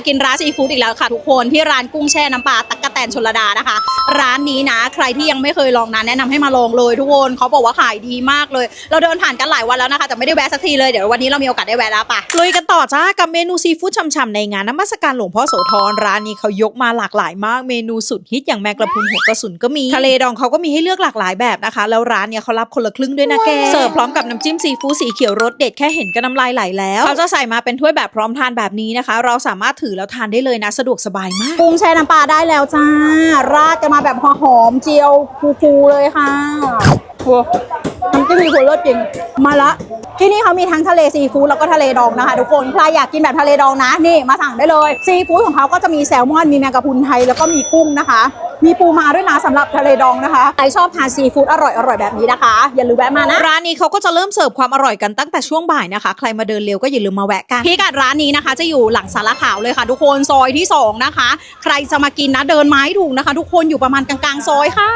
มากินร้านซีฟู้ดอีกแล้วค่ะทุกคนที่ร้านกุ้งแช่น้ำปลาตักกะแตนชลดานะคะ ร้านนี้นะ ใครที่ยังไม่เคยลองนะแนะนำให้มาลองเลยทุกคนเขาบอกว่าขายดีมากเลย เราเดินผ่านกันหลายวันแล้วนะคะแต่ไม่ได้แวะสักทีเลยเดี๋ยววันนี้เรามีโอกาสได้แวะแล้วปะลุยกันต่อจ้ากับเมนูซีฟู้ดฉ่ำๆในงานน้ำมัสการหลวงพ่อโสธรร้านนี้เขายกมาหลากหลายมากเมนูสุดฮิตอย่างแมงกระพรุนหัวกระสุนก็มีทะเลดองเขาก็มีให้เลือกหลากหลายแบบนะคะ แล้วร้านเนี่ยเขารับคนละครึ่งด้วยนะแกเสิร์ฟพร้อมกับน้ำจิ้มซีฟู้ดสีเขียวรสเด็ดแค่เห็นก็น้ำลายไหลแล้วเขาจะใส่มาเป็นถ้วยแบบพร้อมทานแบบนี้นะคะ เราสามารถถือแล้วทานได้เลยนะ สะดวกสบายมาก กุ้งแช่น้ำปลาได้แล้วจ้า ราดกันมาแบบหอมเจียวฟูๆเลยค่ะ โอ้น้ำจิ้มมีคุณรสจริง มาละ ที่นี่เขามีทั้งทะเลซีฟู้ดแล้วก็ทะเลดองนะคะทุกคน ใครอยากกินแบบทะเลดองนะ นี่มาสั่งได้เลย ซีฟู้ดของเขาก็จะมีแซลมอน มีแมงกะพรุนไทย แล้วก็มีกุ้งนะคะ มีปูมาด้วยนะสำหรับทะเลดองนะคะ ใครชอบทานซีฟู้ดอร่อยๆแบบนี้นะคะ อย่าลืมแวะมานะ ร้านนี้เขาก็จะเริ่มเสิร์ฟความอร่อยกันตั้งแต่ช่วงบ่ายนะคะ ใครมาเดินเร็วก็อย่าลืมมาแวะกัน พิกัดร้านนี้นะคะ จะอยู่หลังสารขาวเลยค่ะ ทุกคน ซอยที่ 2 นะคะ ใครจะมากินนะเดินไม้ถูกนะคะ ทุกคนอยู่ประมาณกลางๆซอยค่ะ